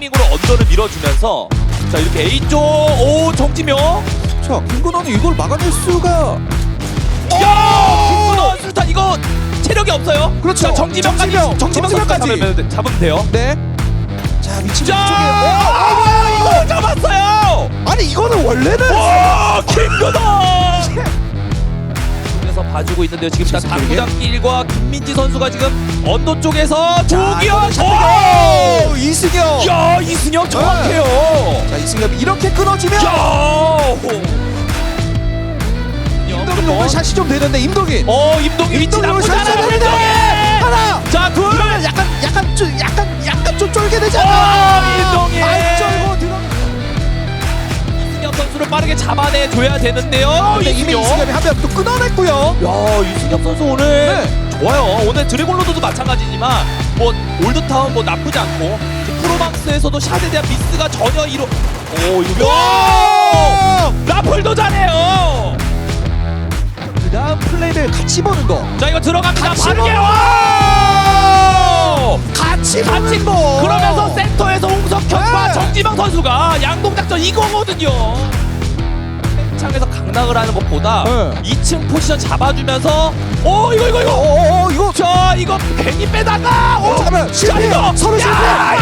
타이밍으로 언더를 밀어주면서 자 이렇게 A 쪽 오 정지명. 자, 김건환이 이걸 막아낼 수가 야 김문호 수류탄 이거 체력이 없어요? 그렇죠. 자, 정지명까지 정지명, 정지명까지 정지명까지. 잡으면, 잡으면 돼요. 네. 자, 위치 자 쪽에. 아, 이거 잡았어요! 아니 이거는 원래는 와 김근호 봐주고 있는데요 지금 일단 당구장길과 김민지 선수가 지금 언더 쪽에서 조기현 오! 이승엽. 야 이승엽 정확해요 자, 이승엽 이렇게 끊어지면 야 임동인 오늘 샷이 좀 되는데 임동인. 어 임동희 위치 임 빠르게 잡아내 줘야 되는데요 이미 이승엽이 한 명 또 끊어냈고요. 야 이승엽 선수 오늘 네. 좋아요. 오늘 드래곤로드도 마찬가지지만 뭐 올드타운 뭐 나쁘지 않고 지금 프로막스에서도 샷에 대한 미스가 전혀 이루. 오 이거 와! 라플도 잘해요. 그다음 플레이를 같이 보는 거. 자 이거 들어갑니다. 같이 바르게. 와. 같이 같이 보는 거. 그러면서 센터에서 홍석현과 네. 정지명 선수가 양동작전 이거거든요. 창에서 강락을 하는 것보다 네. 2층 포지션 잡아주면서 오 이거 이거 이거 어, 어, 어, 이거 자 이거 괜히 빼다가 오 어, 잠깐만 자 실패. 서로 실패. 야!